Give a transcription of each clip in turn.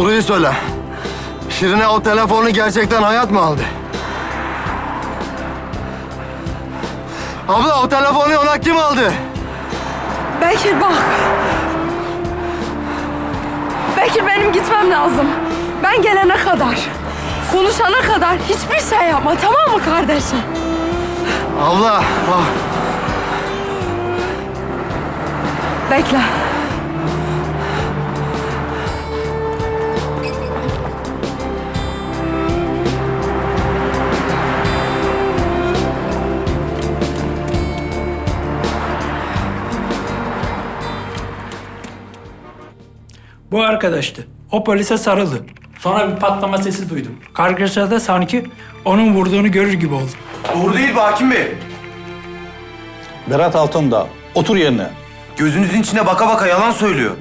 doğruyu söyle. Şirine o telefonu gerçekten hayat mı aldı? Abla o telefonu ona kim aldı? Bekir bak. Bekir benim gitmem lazım. Ben gelene kadar, konuşana kadar hiçbir şey yapma tamam mı kardeşim? Abla, bak. Bekle. Bu arkadaştı. O polise sarıldı. Sonra bir patlama sesi duydum. Kargaşada sanki onun vurduğunu görür gibi oldum. Doğru değil bu hakim bey. Berat Altındağ, otur yerine. Gözünüzün içine baka baka yalan söylüyor.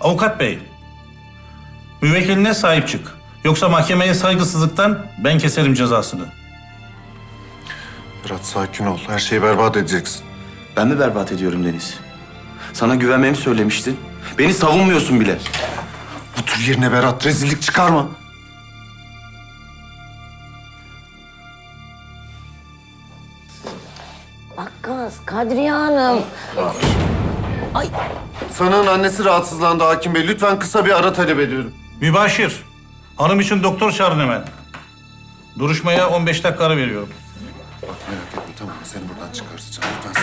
Avukat bey, müvekkiline sahip çık. Yoksa mahkemeye saygısızlıktan ben keserim cezasını. Berat sakin ol. Her şeyi berbat edeceksin. Ben mi berbat ediyorum Deniz? Sana güvenmemi söylemiştin. Beni savunmuyorsun bile. Otur yerine Berat. Rezillik çıkarma. Bak kız Kadriye Hanım. Ay Sanığın annesi rahatsızlandı Hakim Bey. Lütfen kısa bir ara talep ediyorum. Mübaşir, hanım için doktor çağırın hemen. Duruşmaya 15 dakika ara veriyorum. Merak etme tamam. Seni buradan çıkartacağım. Lütfen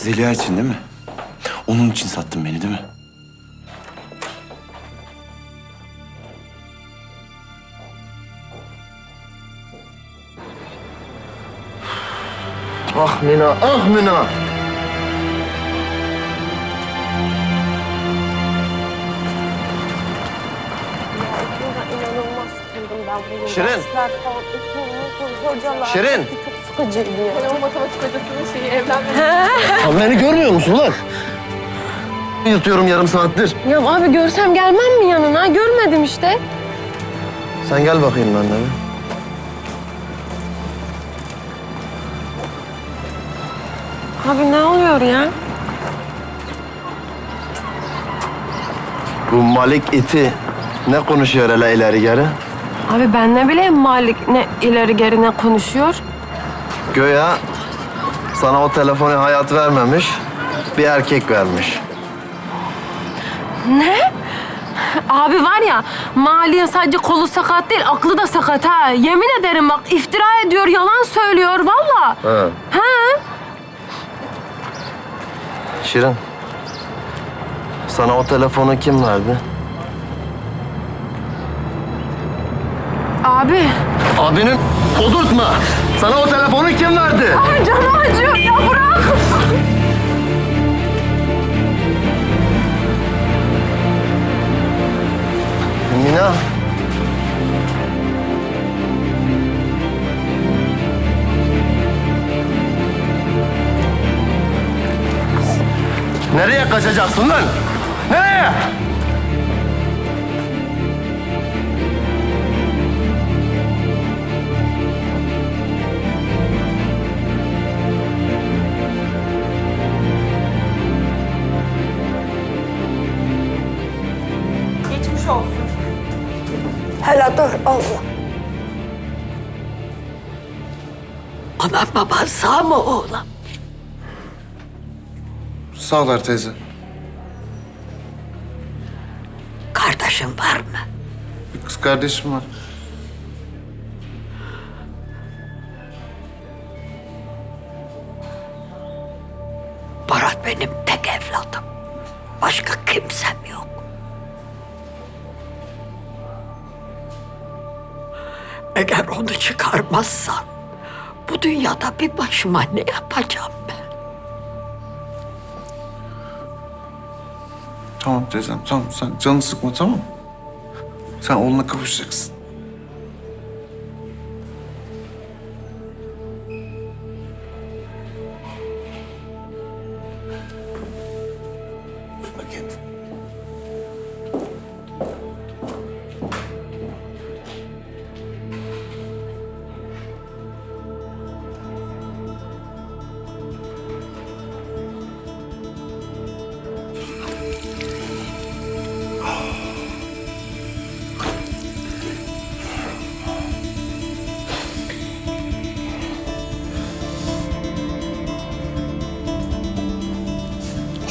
Zeliha için değil mi? Onun için sattın beni değil mi? Ah Mina, ah Mina. Şirin. Şirin. Çok sıkıcıydı ya. O matematik hocasının şeyi evlenmesi. Sen beni görmüyor musun lan? Yatıyorum yarım saattir. Ya abi görsem gelmem mi yanına? Görmedim işte. Sen gel bakayım benimle bir. Abi ne oluyor ya? Bu Malik iti ne konuşuyor hele ileri geri? Abi ben ne bileyim Malik ne ileri geri ne konuşuyor. Göya sana o telefonu hayat vermemiş, bir erkek vermiş. Ne? Abi var ya Mali'nin sadece kolu sakat değil aklı da sakat ha. Yemin ederim bak iftira ediyor yalan söylüyor valla. Ha. Ha? Şirin, sana o telefonu kim verdi? Abi. Abinin kodurtma. Sana o telefonu kim verdi? Abi canım acıyor ya bırak. Mina. Nereye kaçacaksın lan? Nereye? Dur Allah. Anan baban sağ mı oğlum? Sağlar teyze. Kardeşin var mı? Bir kız kardeşim var. Barat benim tek evladım. Başka kimsem yok. Eğer onu çıkarmazsan bu dünyada bir başıma ne yapacağım ben? Tamam teyzem tamam sen canını sıkma tamam mı? Sen oğluna kavuşacaksın.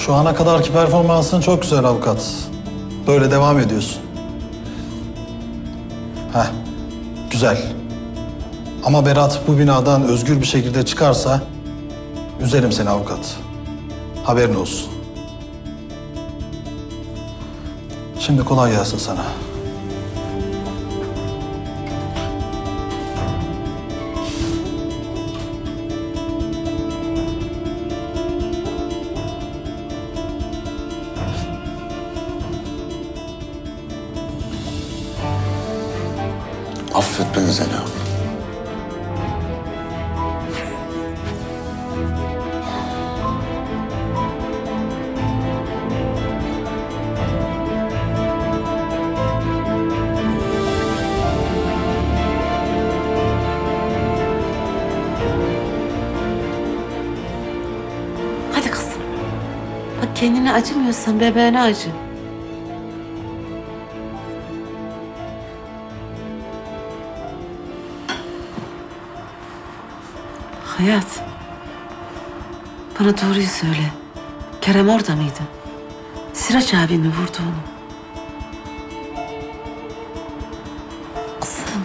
Şu ana kadarki performansın çok güzel avukat. Böyle devam ediyorsun. Heh, güzel. Ama Berat bu binadan özgür bir şekilde çıkarsa üzerim seni avukat. Haberin olsun. Şimdi kolay gelsin sana. Beni Zeliha. Hadi kızım. Bak kendine acımıyorsan bebeğine acı. Hayat. Bana doğruyu söyle. Kerem orada mıydı? Siraç abi mi vurdu onu? Kızım.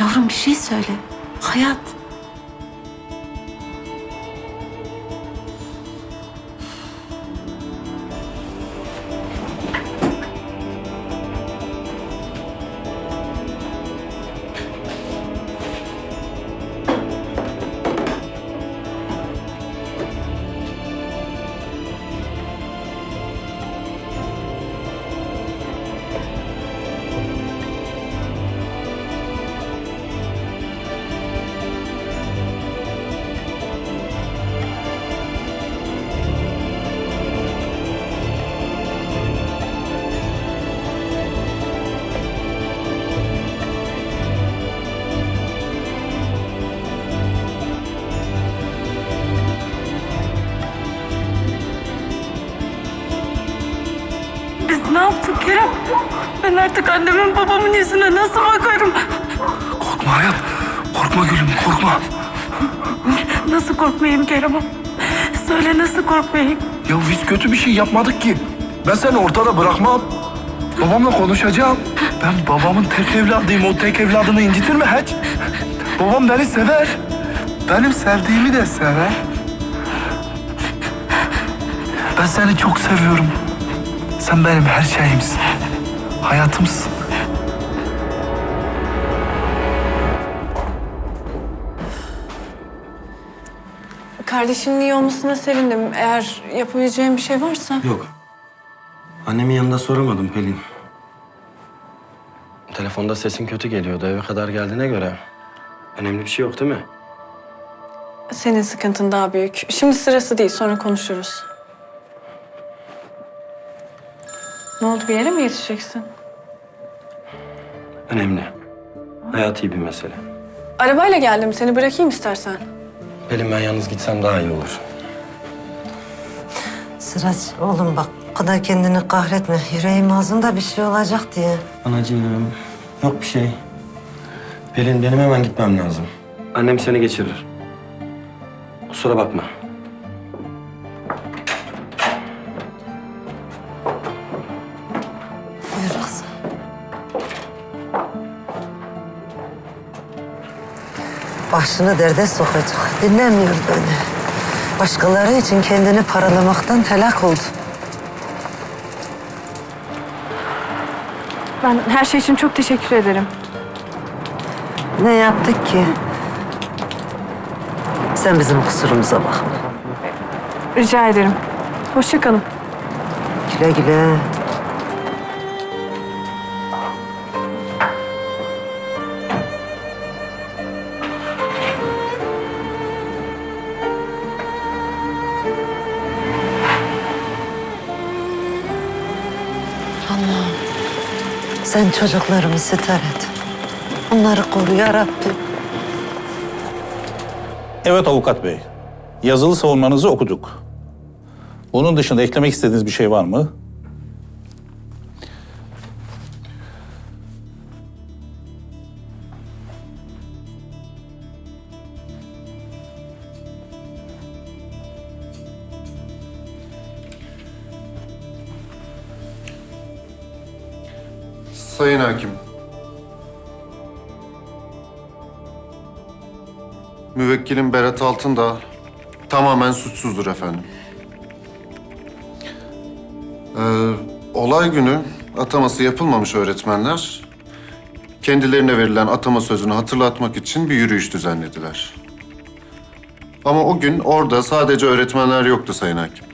Yavrum bir şey söyle. Hayat. Ben artık annemin babamın yüzüne nasıl bakarım? Korkma hayat. Korkma gülüm korkma. Nasıl korkmayayım Kerem'im? Söyle nasıl korkmayayım? Ya biz kötü bir şey yapmadık ki. Ben seni ortada bırakmam. Babamla konuşacağım. Ben babamın tek evladıyım. O tek evladını incitir mi hiç? Babam beni sever. Benim sevdiğimi de sever. Ben seni çok seviyorum. Sen benim her şeyimsin. Hayatımsın. Kardeşimin iyi olmasına sevindim. Eğer yapabileceğim bir şey varsa... Yok. Annemin yanında soramadım Pelin. Telefonda sesin kötü geliyordu. Eve kadar geldiğine göre. Önemli bir şey yok değil mi? Senin sıkıntın daha büyük. Şimdi sırası değil, sonra konuşuruz. Ne oldu, bir yere mi yetişeceksin? Önemli. Hayati bir mesele. Arabayla geldim, seni bırakayım istersen. Pelin ben yalnız gitsem daha iyi olur. Sıraç oğlum bak o kadar kendini kahretme. Yüreğim ağzında bir şey olacak diye. Anacığım, yok bir şey. Pelin benim hemen gitmem lazım. Annem seni geçirir. Kusura bakma. Başını derde sokacak. Dinlemiyor beni. Başkaları için kendini paralamaktan helak oldu. Ben her şey için çok teşekkür ederim. Ne yaptık ki? Sen bizim kusurumuza bakma. Rica ederim. Hoşça kalın. Güle güle. Sen çocuklarımı sitar et. Onları koru ya Rabbim. Evet avukat bey. Yazılı savunmanızı okuduk. Bunun dışında eklemek istediğiniz bir şey var mı? Sayın Hakim. Müvekkilim Berat Altındağ tamamen suçsuzdur efendim. Ee, olay günü ataması yapılmamış öğretmenler kendilerine verilen atama sözünü hatırlatmak için bir yürüyüş düzenlediler. Ama o gün orada sadece öğretmenler yoktu Sayın Hakim.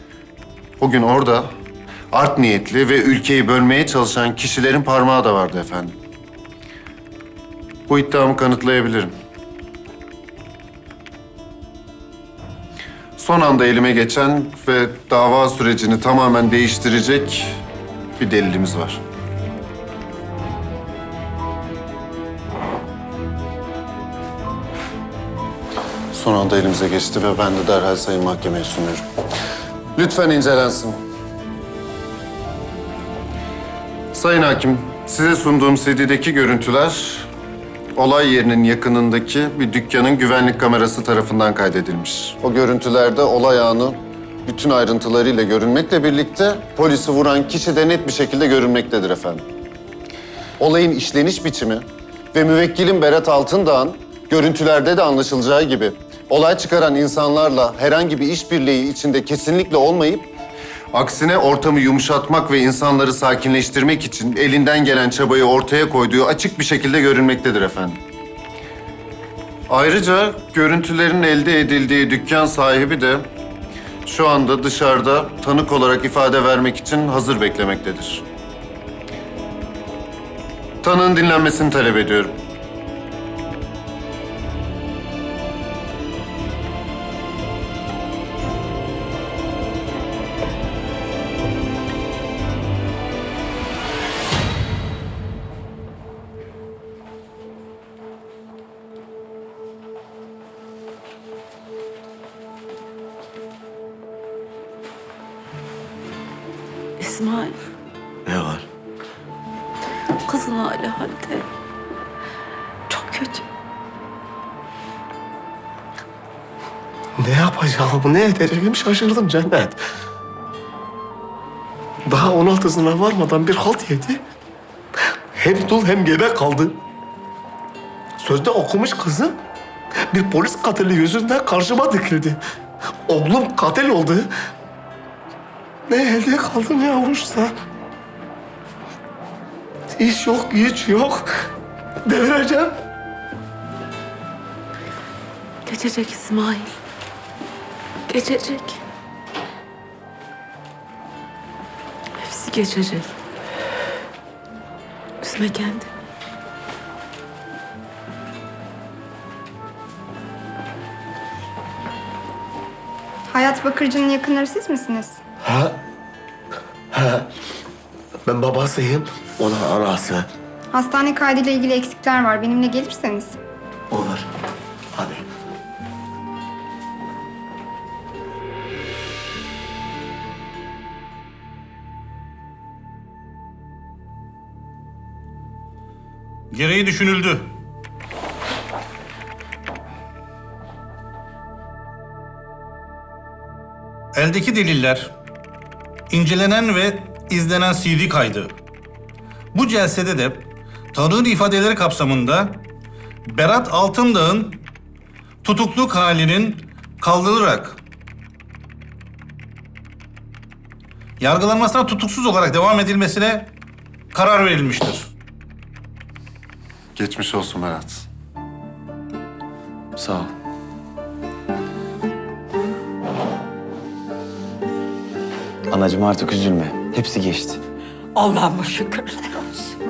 O gün orada art niyetli ve ülkeyi bölmeye çalışan kişilerin parmağı da vardı efendim. Bu iddiamı kanıtlayabilirim. Son anda elime geçen ve dava sürecini tamamen değiştirecek bir delilimiz var. Son anda elimize geçti ve ben de derhal sayın mahkemeye sunuyorum. Lütfen incelensin. Sayın Hakim, size sunduğum CD'deki görüntüler olay yerinin yakınındaki bir dükkanın güvenlik kamerası tarafından kaydedilmiş. O görüntülerde olay anı bütün ayrıntılarıyla görünmekle birlikte polisi vuran kişi de net bir şekilde görünmektedir efendim. Olayın işleniş biçimi ve müvekkilin Berat Altındağ'ın görüntülerde de anlaşılacağı gibi olay çıkaran insanlarla herhangi bir işbirliği içinde kesinlikle olmayıp aksine ortamı yumuşatmak ve insanları sakinleştirmek için elinden gelen çabayı ortaya koyduğu açık bir şekilde görünmektedir efendim. Ayrıca görüntülerin elde edildiği dükkan sahibi de şu anda dışarıda tanık olarak ifade vermek için hazır beklemektedir. Tanığın dinlenmesini talep ediyorum. Halde. Çok kötü. Ne yapacağım, ne edeceğim şaşırdım Cennet. Daha 16'sına varmadan bir halt yedi. Hem dul hem gebe kaldı. Sözde okumuş kızım bir polis katili yüzünden karşıma dikildi. Oğlum katil oldu. Ne elde kaldı ne avuçta. İş yok, güç yok. Devireceğim. Geçecek İsmail. Geçecek. Hepsi geçecek. Üzme kendini. Hayat Bakırcı'nın yakınları siz misiniz? Ha? Ha? Ben babasıyım, o da anası. Hastane kaydıyla ilgili eksikler var. Benimle gelirseniz. Olur. Hadi. Gereği düşünüldü. Eldeki deliller, incelenen ve izlenen CD kaydı. Bu celsede de tanığın ifadeleri kapsamında Berat Altındağ'ın tutukluk halinin kaldırılarak yargılanmasına tutuksuz olarak devam edilmesine karar verilmiştir. Geçmiş olsun Berat. Sağ ol. Anacığım artık üzülme. Hepsi geçti. Allah'ıma şükürler olsun.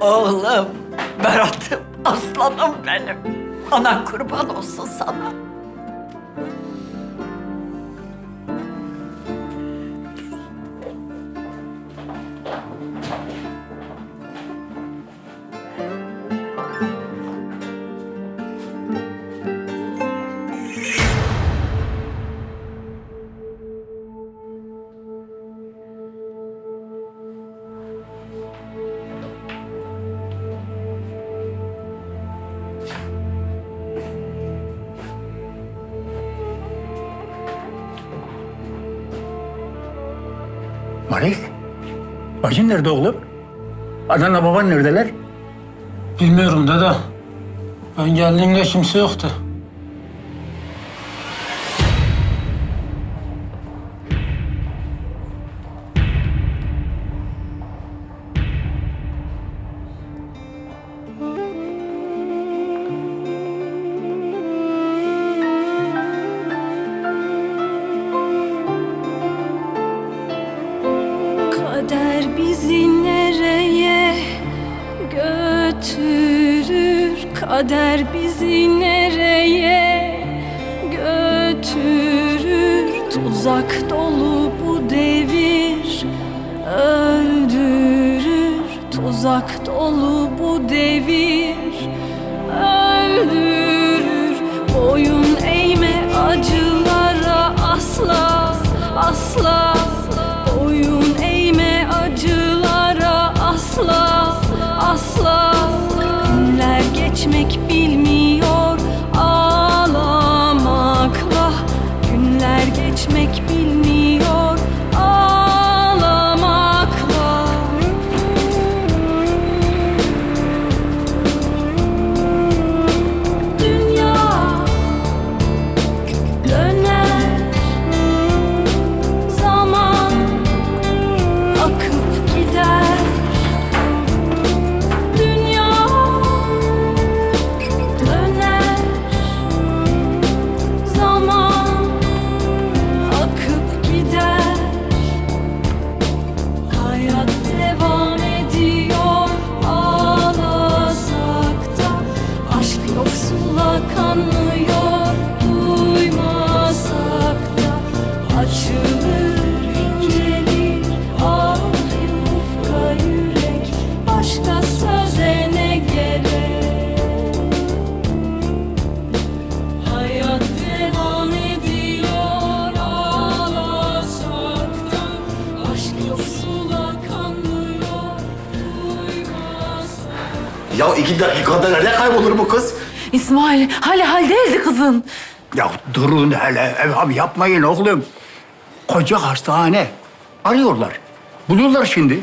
Oğlum, Berat'ım, aslanım benim. Anan kurban olsun sana. Malik, bacın nerede oğlum? Adana baban neredeler? Bilmiyorum dede. Ben geldiğimde kimse yoktu. Tuzak dolu bu devir öldürür. Boyun eğme acılara asla asla Boyun eğme acılara asla asla Günler geçmek Ya iki dakikada nerede kaybolur bu kız? İsmail hali hal değildi kızın. Ya durun hele evham yapmayın oğlum. Koca hastane. Arıyorlar. Buluyorlar şimdi.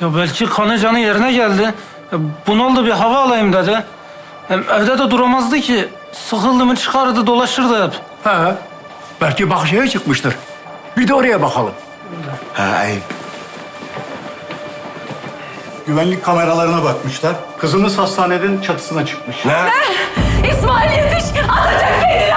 Ya belki kanı canı yerine geldi. Ya Bunaldı bir hava alayım dedi. Hem evde de duramazdı ki. Sıkıldı mı çıkardı dolaşırdı hep. He. Belki bahçeye çıkmıştır. Bir de oraya bakalım. He. Güvenlik kameralarına bakmışlar. Kızınız hastanenin çatısına çıkmış. Ne? İsmail yetiş! Atacak beni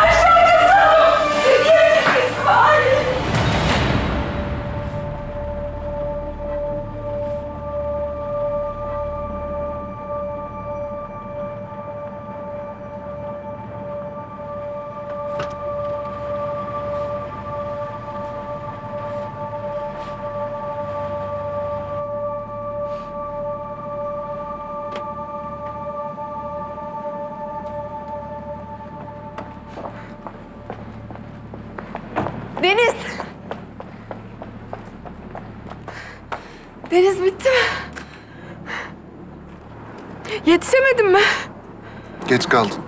Kaldın.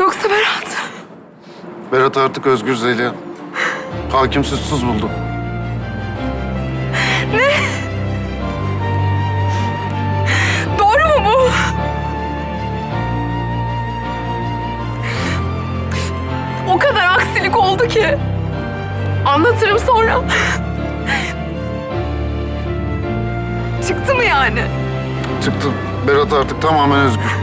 Yoksa Berat? Berat artık özgür Zeliha. Hakim suçsuz buldu. Ne? Doğru mu bu? O kadar aksilik oldu ki. Anlatırım sonra. Çıktı mı yani? Çıktı. Berat artık tamamen özgür.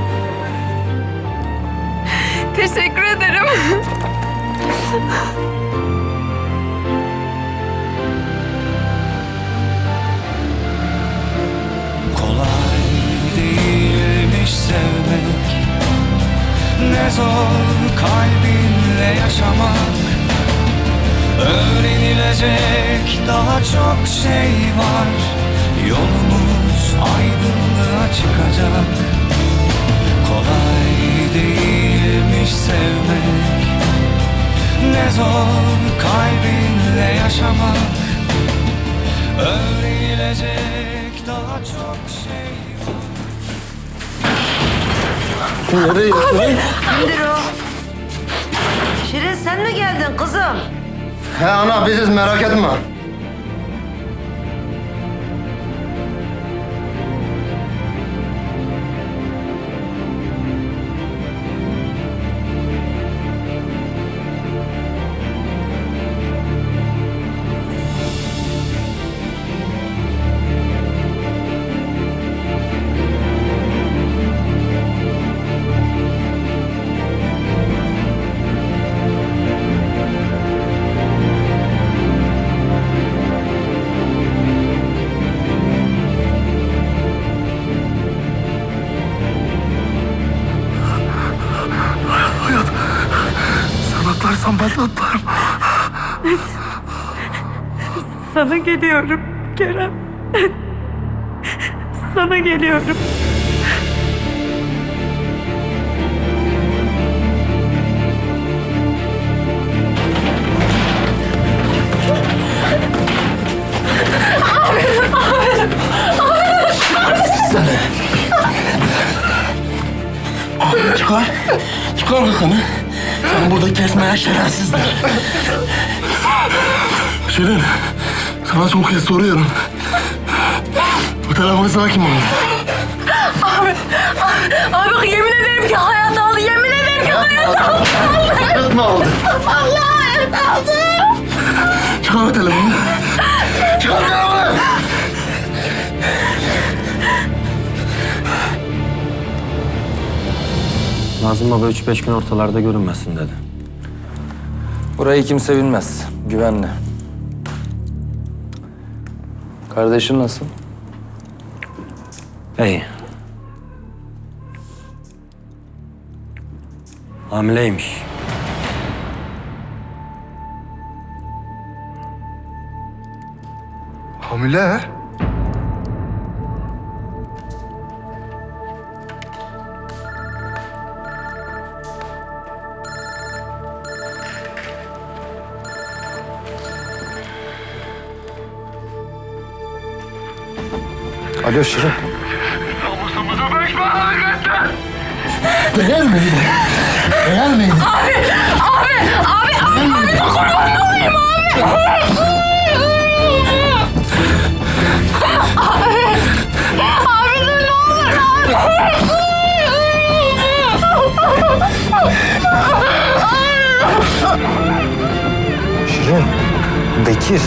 Teşekkür ederim. Kolay değilmiş sevmek Ne zor kalbinle yaşamak Öğrenilecek daha çok şey var Yolumuz aydınlığa çıkacak Kolay değilmiş sevmek Ne zor kalbinle yaşamak Öğrenilecek daha çok şey Nereye? Kimdir o? Şirin sen mi geldin kızım? He ana biziz merak etme. Sana geliyorum Kerem. Sana geliyorum. Çıkar. Çıkar kakanı. Sen burada kesmeye şerefsizler. Şirin, sana son kez soruyorum. Bu sana kim aldı? Abi, abi, abi bak yemin ederim ki hayat aldı. Yemin ederim ki hayat aldı. Hayat mı aldı? Allah hayat aldı. Çıkar o telefonu. Çıkar telefonu. Nazım Baba üç beş gün ortalarda görünmesin dedi. Burayı kimse bilmez. Güvenli. Kardeşin nasıl? İyi. Hamileymiş. Hamile. Alo Şirin. Değer miydi? Değer miydi? Abi, abi, abi, abi, abi de kurban olayım abi. Abi, abi de ne olur abi. Şirin. Bekir.